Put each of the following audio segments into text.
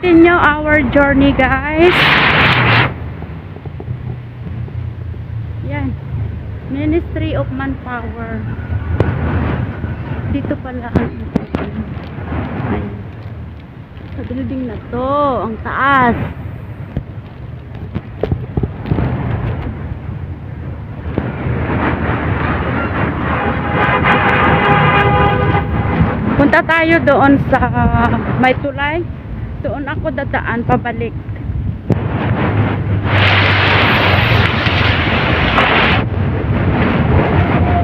Continue our journey guys. Yan. Ministry of Manpower. Dito pala ang Ay. Sa building na to. Ang taas. Punta tayo doon sa may tulay. Doon ako dadaan pabalik.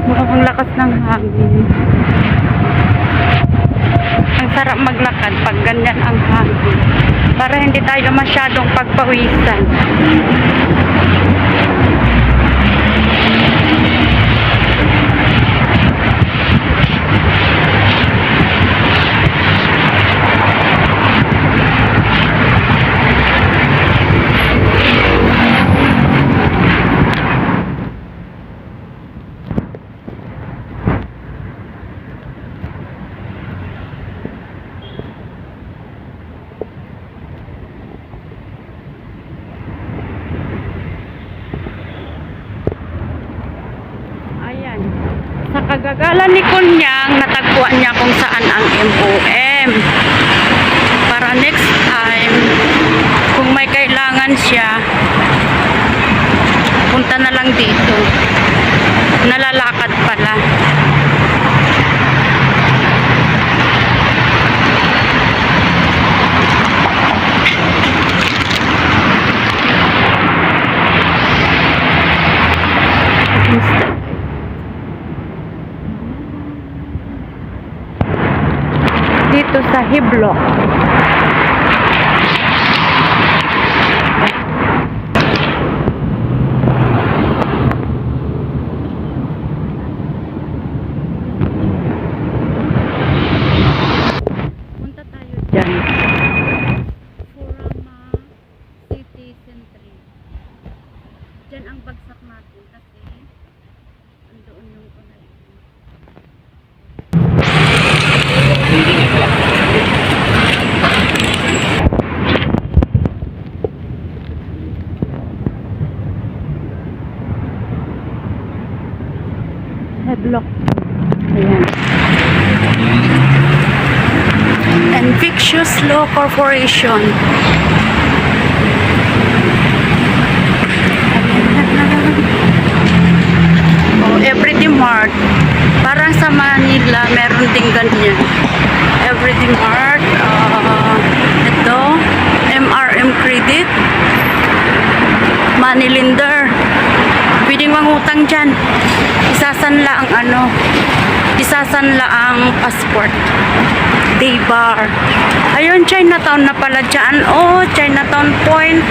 Mukhang lakas ng hangin. Ang sarap maglakad pag ganyan ang hangin. Para hindi tayo masyadong pagpawisan. Ayan. Sa kagagalan ni Kunyang, natagpuan niya kung saan ang MOM. Para next time, kung may kailangan siya, punta na lang dito. Nalalakad pala. Dito sa Hiblok. Punta tayo dyan. Furama City Centre. Dyan ang bagsak natin kasi andoon yung tulay. Headlock. Ayan. Invictus Law Corporation. Oh, Everyday Mart. Parang sa Manila, meron ding ganyan. Everyday Mart. ah, ito. MRM Credit. Money. Pwedeng mangutang dyan. Isasanla ang ano. Isasanla ang passport. Day bar. Ayun, Chinatown na pala dyan. Oh, Chinatown Point.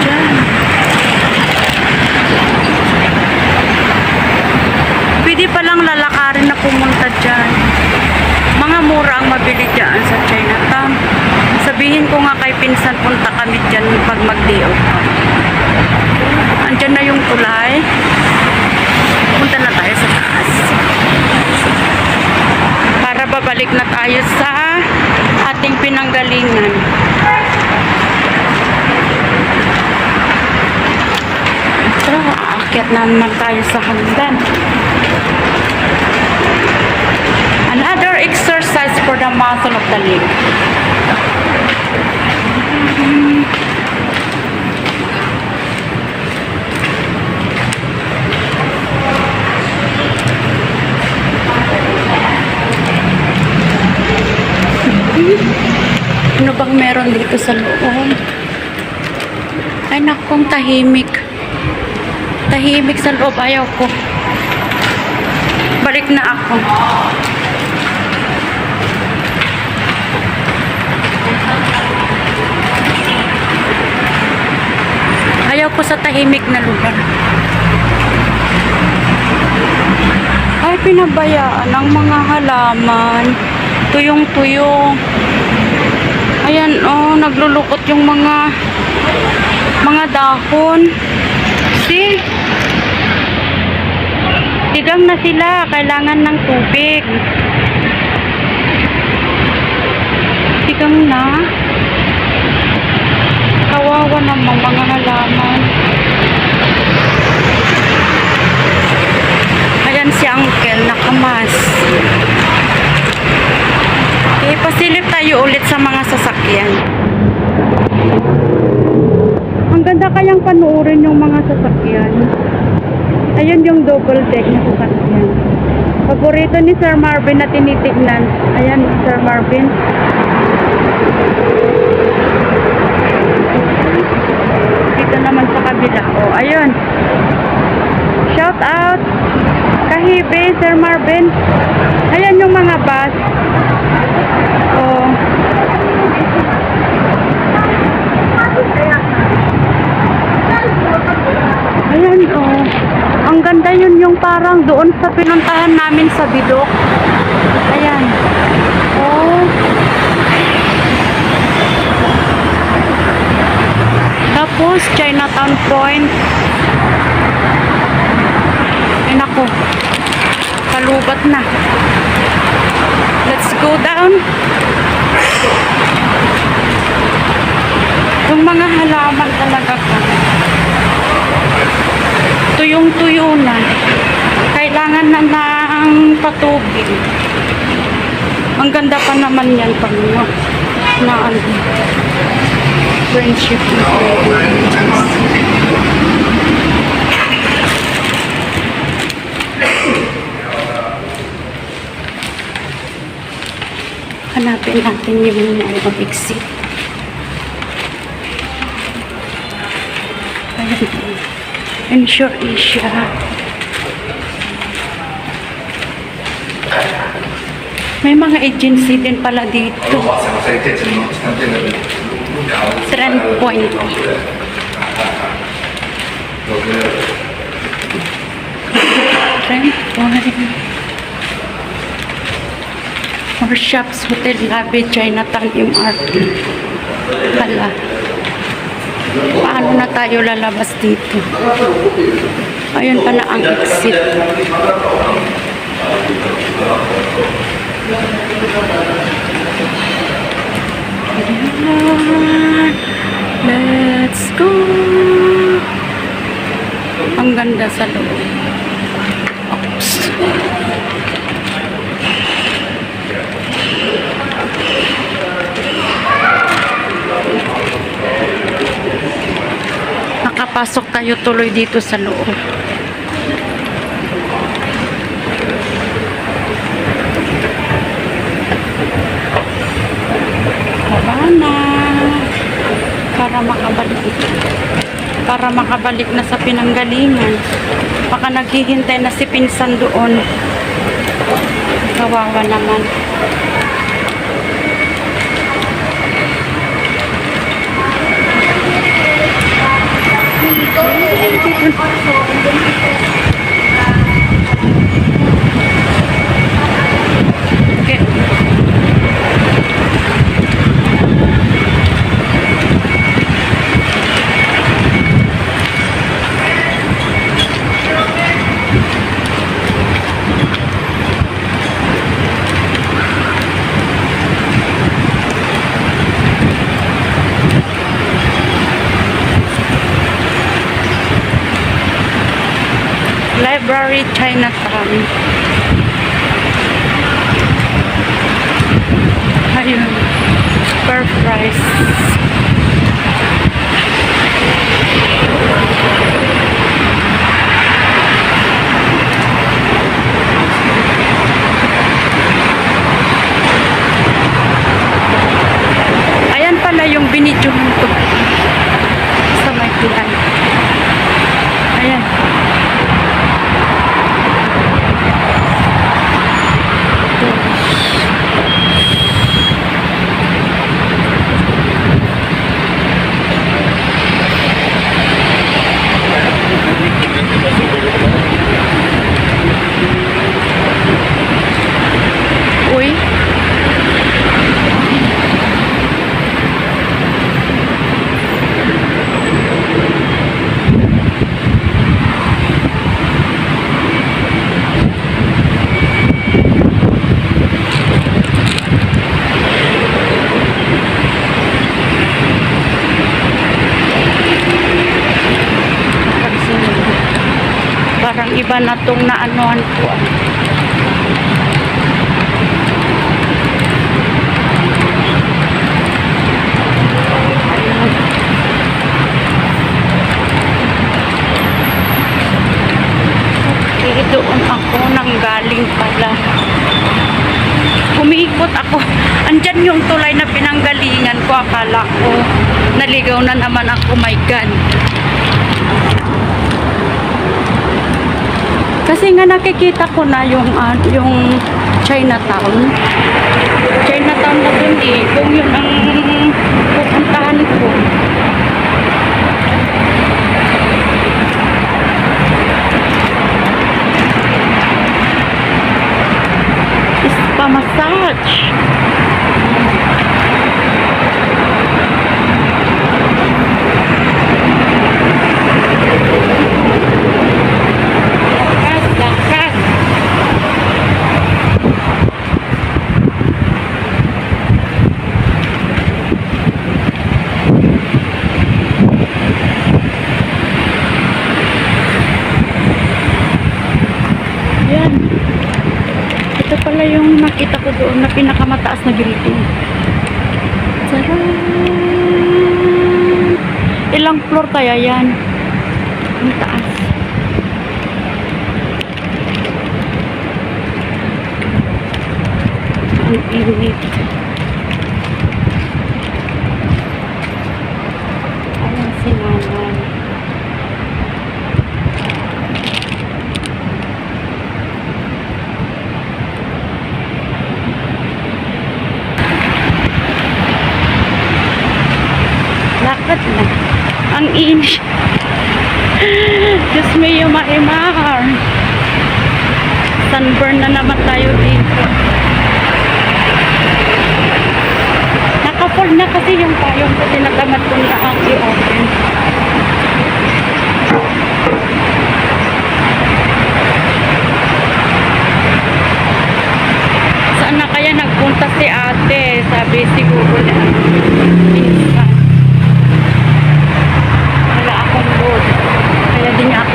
Dyan. Pwede palang lalakarin na pumunta dyan. Mura ang mabili dyan sa Chinatown. Sabihin ko nga kay pinsan punta kami dyan pag mag-day. Andyan na yung tulay. Punta na tayo sa taas. Para babalik na tayo sa ating pinanggalingan. Ito, aakyat na naman tayo sa hagdan. Of the leg. Ano bang meron dito sa loob? Ay nakong tahimik. Tahimik sa loob. Ayaw ko. Balik na ako. Ayaw ko sa tahimik na lugar. Ay, pinabayaan ang mga halaman. Tuyong-tuyo. Ayan, oh, naglulukot yung mga mga dahon. See? Tigang na sila, kailangan ng tubig. Hanggang na. Kawawa naman mga halaman. Ayan si Uncle, nakamas. Okay, pasilip tayo ulit sa mga sasakyan. Ang ganda kayang panuorin yung mga sasakyan. Ayun yung double deck na sasakyan. Paborito ni Sir Marvin na tinitignan. Ayan, Sir Marvin. Dito naman sa kabila. Oh, ayun. Shout out. Kahibe, Sir Marvin. Ayan yung mga bus. Oh. Ayan, oh. Ang ganda yun yung parang doon sa pinuntahan namin sa Bidok. Ayan. Oh. Tapos, Chinatown Point. Ay, nako. Kalubat na. Let's go down. Yung mga halaman talaga ko. Tuyong-tuyo na. Kailangan na ng patubig. Ang ganda pa naman yan pag na, na ano, friendship. Hanapin natin yung ano, exit. Ayan. Ensure Asia. May mga agency din pala dito. Trend point. Trend point. More shops, hotel, lobby, Chinatown, MRT. Hala. Paano na tayo lalabas dito? Ayun pala ang exit. Let's go! Ang ganda sa loob. Oops. Nakapasok tayo tuloy dito sa loob. Baba na. Para makabalik. Para makabalik na sa pinanggalingan. Baka naghihintay na si Pinsan doon. Kawawa naman. Okay. Library Chinatown. Ayun. Per price. Ayan pala yung binidyohan ko sa may pilan. Ayan. Uy. Iba na tong naanoan ko. Okay, doon ako nang galing pala. Umiikot ako. Andyan yung tulay na pinanggalingan ko. Akala ko naligaw na naman ako. My God. Kasi nga nakikita ko na yung ah, yung Chinatown. Chinatown na dun eh. Kung yun ang pupuntahan ko. Spa massage. Lakas, lakas. Yan. Ito pala yung nakita ko doon na pinakamataas na building. Tadaan! Ilang floor kaya yan? Ang taas. Ang init. Ayan si nanay. Lakad na. Ang init. Diyos me yung maimahar. Sunburn na naman tayo dito. Naka-fold na kasi yung payong ko. Tinatamad ko na ang i-open. Saan na kaya nagpunta si ate? Sabi siguro na. Minsan.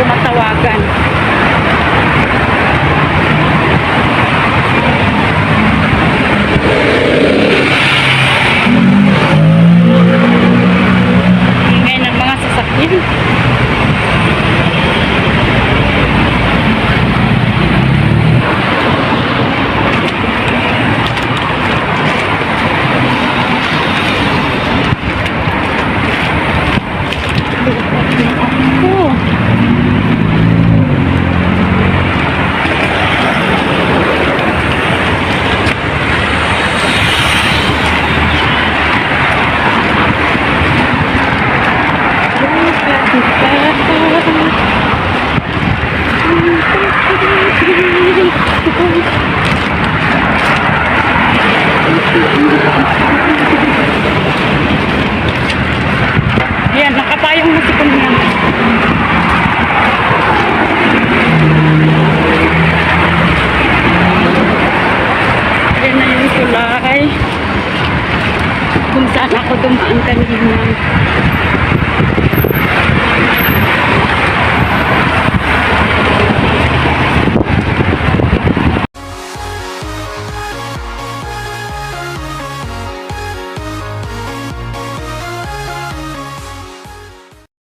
Matawagan.